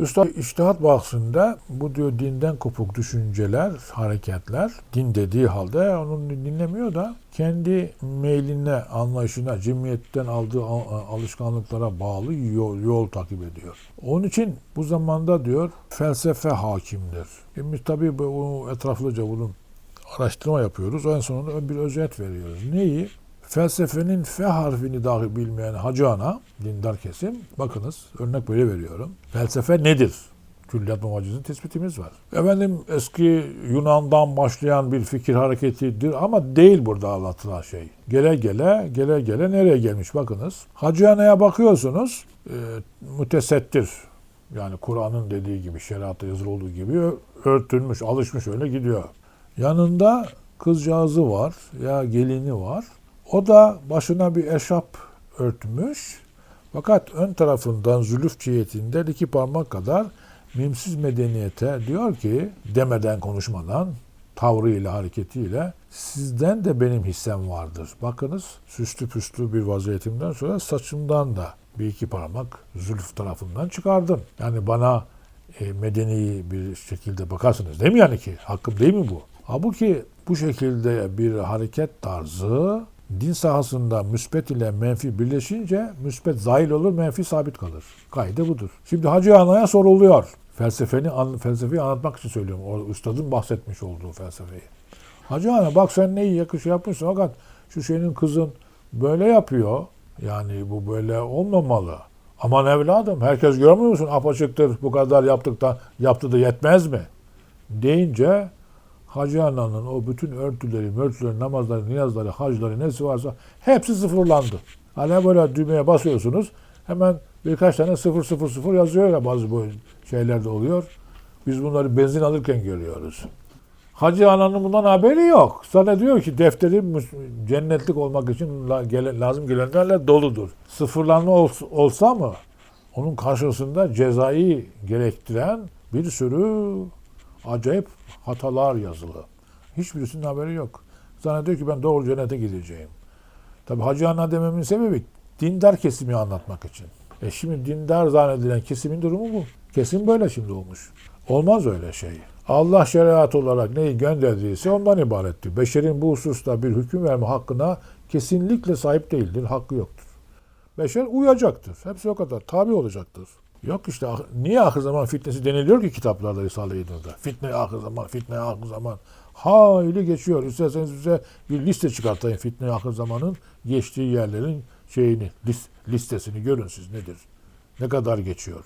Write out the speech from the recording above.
Üstad iştihat bahsinde bu diyor dinden kopuk düşünceler, hareketler din dediği halde onu dinlemiyor da kendi meyline, anlayışına, cemiyetten aldığı al- alışkanlıklara bağlı yol, yol takip ediyor. Onun için bu zamanda diyor felsefe hakimdir. Şimdi biz tabii bu etraflıca bunun araştırma yapıyoruz. En sonunda bir özet veriyoruz. Neyi? Felsefenin F harfini dahi bilmeyen hacı ana, dindar kesim, bakınız örnek böyle veriyorum. Felsefe nedir? Külliyat Muvaciz'in tespitimiz var. Efendim eski Yunan'dan başlayan bir fikir hareketidir ama değil burada anlatılan şey. Gele gele, gele gele nereye gelmiş bakınız. Hacı Ana'ya bakıyorsunuz, e, mütesettir. Yani Kur'an'ın dediği gibi, şeriatta yazılı olduğu gibi örtülmüş, alışmış öyle gidiyor. Yanında kızcağızı var ya gelini var. O da başına bir eşap örtmüş. Fakat ön tarafından zülüf cihetinden iki parmak kadar mimsiz medeniyete diyor ki demeden konuşmadan tavrıyla hareketiyle sizden de benim hissem vardır. Bakınız süslü püslü bir vaziyetimden sonra saçımdan da bir iki parmak zülüf tarafından çıkardım. Yani bana e, medeni bir şekilde bakarsınız değil mi yani ki? Hakkım değil mi bu? Halbuki bu şekilde bir hareket tarzı din sahasında müspet ile menfi birleşince müspet zahil olur, menfi sabit kalır. Kaide budur. Şimdi Hacı Ana'ya soruluyor. Felsefeni, an, felsefeyi anlatmak için söylüyorum. O üstadın bahsetmiş olduğu felsefeyi. Hacı Ana bak sen neyi yakış yapmışsın fakat şu şeyin kızın böyle yapıyor. Yani bu böyle olmamalı. Aman evladım herkes görmüyor musun? Apaçıktır bu kadar yaptık da yaptı da yetmez mi? Deyince Hacı Ana'nın o bütün örtüleri, mörtüleri, namazları, niyazları, hacları nesi varsa hepsi sıfırlandı. Hani böyle düğmeye basıyorsunuz hemen birkaç tane sıfır sıfır sıfır yazıyor ya bazı bu şeylerde oluyor. Biz bunları benzin alırken görüyoruz. Hacı Ana'nın bundan haberi yok. Sana diyor ki defterim müs- cennetlik olmak için lazım gelenlerle doludur. Sıfırlanma ols- olsa mı onun karşısında cezai gerektiren bir sürü acayip hatalar yazılı. Hiçbirisinin haberi yok. Zannediyor ki ben doğru cennete gideceğim. Tabi Hacı Ana dememin sebebi dindar kesimi anlatmak için. E şimdi dindar zannedilen kesimin durumu bu. Kesim böyle şimdi olmuş. Olmaz öyle şey. Allah şeriat olarak neyi gönderdiyse ondan ibarettir. Beşerin bu hususta bir hüküm verme hakkına kesinlikle sahip değildir. Hakkı yoktur. Beşer uyacaktır. Hepsi o kadar. Tabi olacaktır. Yok işte ah- niye ahir zaman fitnesi deniliyor ki kitaplarda Risale-i İdnur'da? Fitne ahir zaman, fitne ahir zaman. Hayli geçiyor. İsterseniz bize bir liste çıkartayım fitne ahir zamanın geçtiği yerlerin şeyini, lis- listesini görün siz nedir? Ne kadar geçiyor?